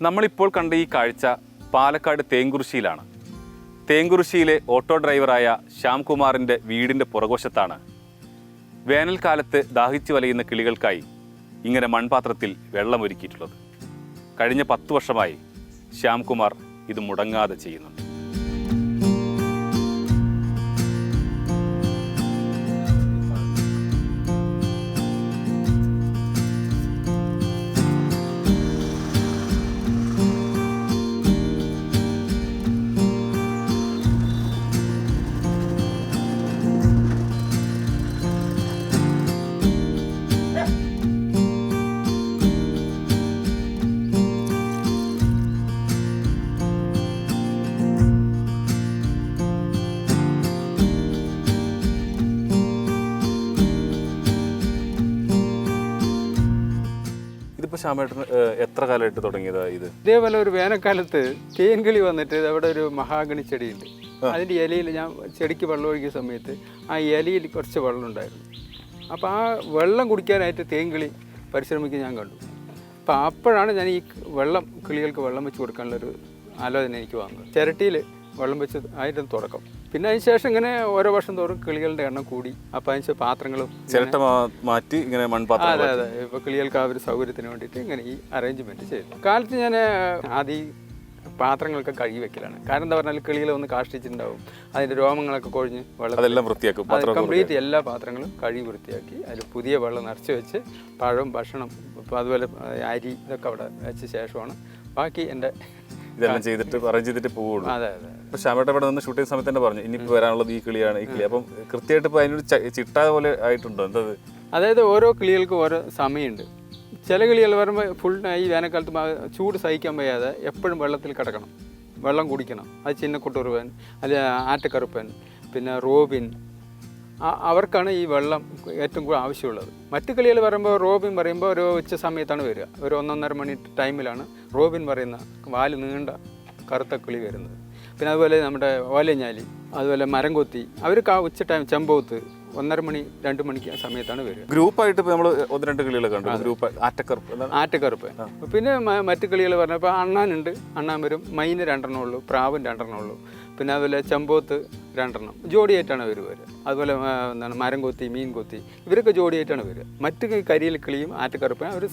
നമ്മളിപ്പോൾ കണ്ട ഈ കാഴ്ച പാലക്കാട് തേങ്കുറിശ്ശിയിലാണ്. തേങ്കുറിശ്ശിയിലെ ഓട്ടോ ഡ്രൈവറായ ശ്യാംകുമാറിന്റെ വീടിന്റെ പുറകോശത്താണ് വേനൽക്കാലത്ത് ദാഹിച്ചു വലയുന്ന കിളികൾക്കായി ഇങ്ങനെ മൺപാത്രത്തിൽ വെള്ളമൊരുക്കിയിട്ടുള്ളത്. കഴിഞ്ഞ പത്തു വർഷമായി ശ്യാംകുമാർ ഇത് മുടങ്ങാതെ ചെയ്യുന്നുണ്ട്. ഇതിപ്പോൾ ശ്യാമേട്ടന് എത്ര കാലമായിട്ട് തുടങ്ങിയതാ ഇത്? ഇതേപോലെ ഒരു വേനൽക്കാലത്ത് തേൻകിളി വന്നിട്ട് അവിടെ ഒരു മഹാഗണി ചെടിയുണ്ട്. അതിന്റെ ഇലയിൽ ഞാൻ ചെടിക്ക് വെള്ളം ഒഴിക്കുന്ന സമയത്ത് ആ ഇലയിൽ കുറച്ച് വെള്ളം ഉണ്ടായിരുന്നു. അപ്പോൾ ആ വെള്ളം കുടിക്കാനായിട്ട് തേൻകിളി പരിശ്രമിക്കുക ഞാൻ കണ്ടു. അപ്പോൾ അപ്പോഴാണ് ഞാൻ ഈ വെള്ളം കിളികൾക്ക് വെള്ളം വെച്ച് കൊടുക്കാനുള്ളൊരു ആലോചന എനിക്ക് വന്നത്. ചിരട്ടിയിൽ വെള്ളം വെച്ച് ആയിരുന്നു തുടക്കം. പിന്നെ അതിന് ശേഷം ഇങ്ങനെ ഓരോ വർഷം തോറും കിളികളുടെ എണ്ണം കൂടി. അപ്പൊ അതിന് പാത്രങ്ങളും ചിരട്ട മാറ്റി ഇങ്ങനെ മൺപാത്രം അതെ അതെ. ഇപ്പോൾ കിളികൾക്ക് ആ ഒരു സൗകര്യത്തിന് വേണ്ടിയിട്ട് ഇങ്ങനെ ഈ അറേഞ്ച്മെന്റ് ചെയ്തു. കാലത്ത് ഞാൻ ആദ്യം പാത്രങ്ങളൊക്കെ കഴുകി വെക്കലാണ്. കാരണം എന്താ പറഞ്ഞാൽ കിളികളെ ഒന്ന് കാഷ്ടിച്ചിട്ടുണ്ടാവും. അതിന്റെ രോമങ്ങളൊക്കെ കൊഴിഞ്ഞ് വെള്ളം അതെല്ലാം വൃത്തിയാക്കും കംപ്ലീറ്റ് എല്ലാ പാത്രങ്ങളും കഴുകി വൃത്തിയാക്കി അതിൽ പുതിയ വെള്ളം നിറച്ച് വെച്ച് പഴം ഭക്ഷണം അതുപോലെ അരി ഇതൊക്കെ അവിടെ വെച്ച ശേഷമാണ്. ബാക്കി എന്റെ ഇതെല്ലാം ചെയ്തിട്ട് അറേഞ്ച് ചെയ്തിട്ട് പോവുള്ളൂ. ഇപ്പൊ ശ്യാമേട്ട ഇവിടെ നിന്ന് ഷൂട്ട് ചെയ്യുന്ന സമയത്ത് തന്നെ പറഞ്ഞു ഇനിയിപ്പോ വരാനുള്ളത് ഈ കിളിയാണ് ഈ കിളി. അപ്പം കൃത്യമായിട്ട് ഇപ്പൊ അതിനൊരു ചിട്ട പോലെ ആയിട്ടുണ്ടോ? എന്താ അത്? അതായത് ഓരോ കിളികൾക്കും ഓരോ സമയമുണ്ട്. ചില കിളികൾ വരുമ്പോൾ ഫുൾ ഈ വേനൽക്കാലത്ത് ചൂട് സഹിക്കാൻ വയ്യാതെ എപ്പോഴും വെള്ളത്തിൽ കിടക്കണം. വെള്ളം കുടിക്കണം. അത് ചിന്നക്കുട്ടുറുവൻ അല്ലെ ആറ്റക്കറുപ്പൻ പിന്നെ റോബിൻ. അവർക്കാണ് ഈ വെള്ളം ഏറ്റവും കൂടുതൽ ആവശ്യമുള്ളത്. മറ്റു കിളികൾ പറയുമ്പോൾ റോബിൻ പറയുമ്പോൾ ഒരു ഉച്ച സമയത്താണ് വരിക. ഒരു ഒന്നൊന്നര മണി ടൈമിലാണ് റോബിൻ പറയുന്ന വാൽ നീണ്ട കറുത്ത കിളി വരുന്നത്. പിന്നെ അതുപോലെ നമ്മുടെ ഓലഞ്ഞാലി അതുപോലെ മരം കൊത്തി അവർക്ക് ആ ഉച്ച ടൈം ചെമ്പോത്ത് ഒന്നര മണി രണ്ട് മണിക്ക് ആ സമയത്താണ് വരിക. ഗ്രൂപ്പായിട്ട് ഇപ്പോൾ നമ്മൾ ഒന്ന് രണ്ട് കിളികളെ കണ്ടു. ഗ്രൂപ്പ് ആറ്റക്കറുപ്പ്. ആറ്റക്കറുപ്പ്. പിന്നെ മറ്റു കിളികൾ പറഞ്ഞപ്പോൾ അണ്ണാനുണ്ട്. അണ്ണാൻ വരും. മൈന് രണ്ടെണ്ണം ഉള്ളൂ. പ്രാവും രണ്ടെണ്ണം ഉള്ളൂ. പിന്നെ അതുപോലെ ചെമ്പോത്ത് രണ്ടെണ്ണം. ജോഡിയായിട്ടാണ് അവർ വരിക. അതുപോലെ എന്താണ് മരം കൊത്തി മീൻ കൊത്തി ഇവരൊക്കെ ജോഡിയായിട്ടാണ് വരിക. മറ്റ് കരിയിൽ കിളിയും ആറ്റക്കറുപ്പിനും അവർ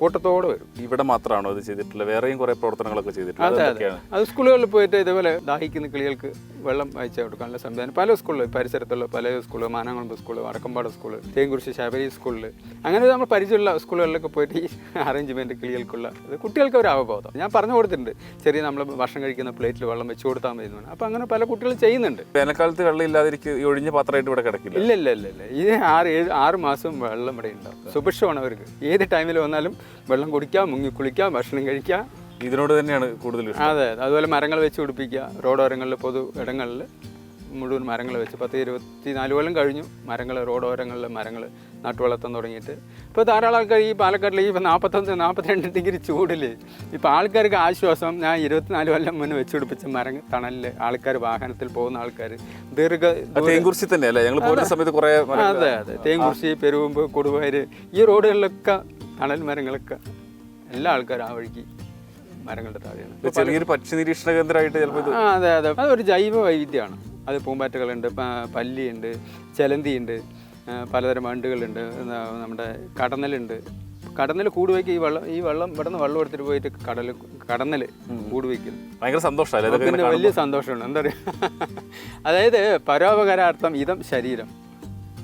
കൂട്ടത്തോടെ വരും. ഇവിടെ മാത്രമാണോ ഇത് ചെയ്തിട്ടുള്ളത്? വേറെയും കുറേ പ്രവർത്തനങ്ങളൊക്കെ ചെയ്തിട്ടുണ്ട് അതെ അതെ. അത് സ്കൂളുകളിൽ പോയിട്ട് ഇതേപോലെ ദാഹിക്കുന്ന കിളികൾക്ക് വെള്ളം അയച്ചു കൊടുക്കാനുള്ള സംവിധാനം പല സ്കൂളിൽ പരിസരത്തുള്ള പല സ്കൂളുകൾ മാനാങ്കുളമ്പ് സ്കൂൾ വടക്കമ്പാട് സ്കൂൾ തേങ്കുറിശി ശബരി സ്കൂളിൽ അങ്ങനെ നമ്മൾ പരിചയമുള്ള സ്കൂളുകളിലൊക്കെ പോയിട്ട് ഈ അറേഞ്ച്മെന്റ് കിളികൾക്കുള്ള ഇത് കുട്ടികൾക്ക് ഒരു അവബോധം. ഞാൻ പറഞ്ഞു കൊടുത്തിട്ടുണ്ട് ചെറിയ നമ്മൾ ഭക്ഷണം കഴിക്കുന്ന പ്ലേറ്റിൽ വെള്ളം വെച്ച് കൊടുത്താൽ മതി. അപ്പോൾ അങ്ങനെ പല കുട്ടികൾ ചെയ്യുന്നുണ്ട്. വേനൽക്കാലത്ത് വെള്ളം ഇല്ലാതിരിക്കും ഈ ഒഴിഞ്ഞ പാത്രമായിട്ട് ഇവിടെ കിടക്കില്ല. ഇല്ല ഇല്ല ഇല്ല ഇല്ല. ഇത് ആറ് ഏഴ് ആറ് മാസം വെള്ളം ഇവിടെ ഉണ്ടാവും സുഭിക്ഷമാണ് അവർക്ക്. ഏത് ടൈമിൽ വന്നാലും വെള്ളം കുടിക്കാം മുങ്ങി കുളിക്കാം ഭക്ഷണം കഴിക്കാം. ഇതിനോട് തന്നെയാണ് കൂടുതൽ അതെ. അതുപോലെ മരങ്ങൾ വെച്ച് പിടിപ്പിക്കുക റോഡോരങ്ങളിൽ പൊതു ഇടങ്ങളിൽ. മുഴുവൻ മരങ്ങൾ വെച്ച് പത്ത് ഇരുപത്തി നാല് കൊല്ലം കഴിഞ്ഞു. മരങ്ങൾ റോഡോരങ്ങളിൽ മരങ്ങൾ നട്ടുവളർത്താൻ തുടങ്ങിയിട്ട്. ഇപ്പോൾ ധാരാളം ആൾക്കാർ ഈ പാലക്കാട്ടിൽ ഈ നാൽപ്പത്തൊന്ന് നാൽപ്പത്തിരണ്ട് ഡിഗ്രി ചൂടിൽ ഇപ്പോൾ ആൾക്കാർക്ക് ആശ്വാസം ഞാൻ ഇരുപത്തിനാല് കൊല്ലം മുന്നേ വെച്ച് പിടിപ്പിച്ച മരം തണലിൽ ആൾക്കാർ വാഹനത്തിൽ പോകുന്ന ആൾക്കാർ ദീർഘ തേങ്കുറിശി തന്നെ അല്ലേ ഞങ്ങൾ പോകുന്ന സമയത്ത് കുറേ അതെ അതെ. തേങ്കുറിശി പെരുവുമ്പ് കൊടുവായൂർ ഈ റോഡുകളിലൊക്കെ തണൽ മരങ്ങളൊക്കെ എല്ലാ ആൾക്കാരും ആ വഴിക്ക് മരങ്ങളുടെ താഴെയാണ്. ചെറിയൊരു പക്ഷി നിരീക്ഷണ കേന്ദ്രമായിട്ട് ചിലപ്പോൾ അതെ അതെ. അതൊരു ജൈവ വൈവിധ്യമാണ് അത് പൂമ്പാറ്റകളുണ്ട് പല്ലിയുണ്ട് ചെലന്തിയുണ്ട് പലതരം വണ്ടുകളുണ്ട് നമ്മുടെ കടന്നലുണ്ട്. കടന്നൽ കൂട് വയ്ക്കുക ഈ വെള്ളം ഈ വെള്ളം ഇവിടെ നിന്ന് വെള്ളം എടുത്തിട്ട് പോയിട്ട് കടൽ കടന്നൽ കൂട് വയ്ക്കുന്നു ഭയങ്കര സന്തോഷമല്ലേ പിന്നെ വലിയ സന്തോഷമാണ് എന്താ പറയുക അതായത് പരോപകാരാർത്ഥം ഇതം ശരീരം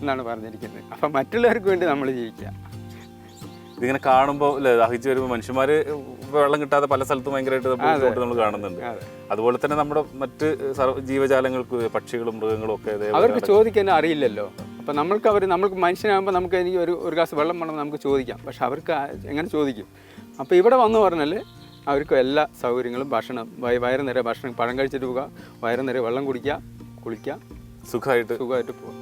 എന്നാണ് പറഞ്ഞിരിക്കുന്നത്. അപ്പം മറ്റുള്ളവർക്ക് വേണ്ടി നമ്മൾ ജീവിക്കുക. ഇതിങ്ങനെ കാണുമ്പോൾ അല്ലേ ദാഹിച്ച് വരുമ്പോൾ മനുഷ്യന്മാര് വെള്ളം കിട്ടാതെ പല സ്ഥലത്തും ഭയങ്കരമായിട്ട് നമ്മൾ കാണുന്നുണ്ട്. അതുപോലെ തന്നെ നമ്മുടെ മറ്റ് ജീവജാലങ്ങൾക്ക് പക്ഷികളും മൃഗങ്ങളും ഒക്കെ അവർക്ക് ചോദിക്കാൻ അറിയില്ലല്ലോ. അപ്പം നമ്മൾക്ക് അവർ നമ്മൾക്ക് മനുഷ്യനാകുമ്പോൾ നമുക്ക് എനിക്ക് ഒരു ഒരു ഗ്ലാസ് വെള്ളം വേണം നമുക്ക് ചോദിക്കാം. പക്ഷെ അവർക്ക് എങ്ങനെ ചോദിക്കും? അപ്പോൾ ഇവിടെ വന്നു പറഞ്ഞാൽ അവർക്ക് എല്ലാ സൗകര്യങ്ങളും ഭക്ഷണം വയ- വയറ് നിറയെ ഭക്ഷണം പഴം കഴിച്ചിട്ട് പോകുക വയറ് നിറയെ വെള്ളം കുടിക്കുക കുളിക്കുക സുഖമായിട്ട് സുഖമായിട്ട് പോകും